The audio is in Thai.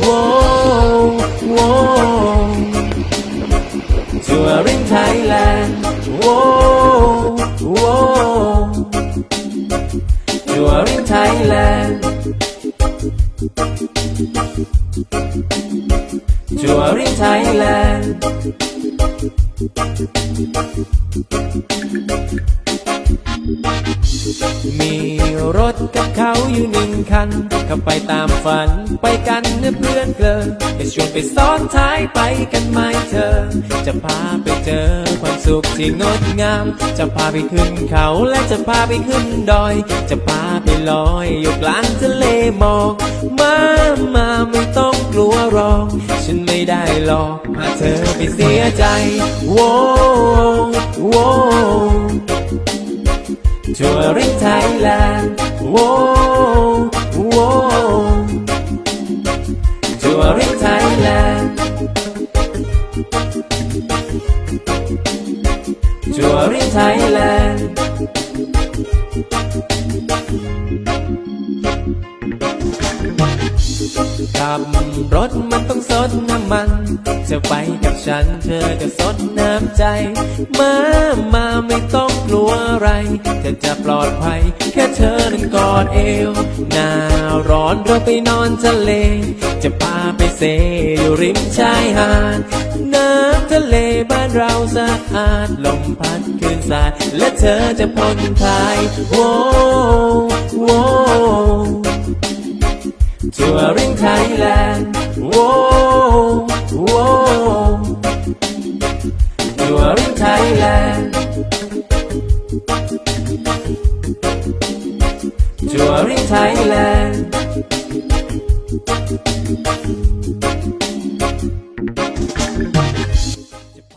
โว้โว้ทัวริง ชัวริงไทยแลนด์มีรถกับเขาอยู่หนึ่งคัน ขับไปตามฝัน ไปกันเนื้อเพื่อนเกินจะชวนไปซ้อนท้ายไปกันไหมเธอ จะพาไปเจอความสุขที่งดงาม จะพาไปขึ้นเขาและจะพาไปขึ้นดอย จะพาไปลอยอยู่กลางทะเลหมอก มา มาไม่ต้องกลัวรอก ฉันไม่ได้หรอกพาเธอไปเสียใจโว้โว้ทัวริงไทยแลนด์โว้โว้ทัวริงไทยแลนด์ทัวริงไทยแลนด์ ขับรถมันต้องสดน้ำมัน จะไปกับฉันเธอก็สดน้ำใจ มามาไม่ต้องกลัวอะไร เธอจะปลอดภัย แค่เธอนั้นกอดเอว หนาวร้อนเราไปนอนทะเล จะพาไปเซอยู่ริมชายหาด น้ำทะเลบ้านเราสะอาด ลมพัดคืนสาดและเธอจะผ่อนคลาย โว้โว้ ทัวริงไทยแลนด์โว้โว้ทัวริงไทยแลนด์ทัวริงไทยแลนด์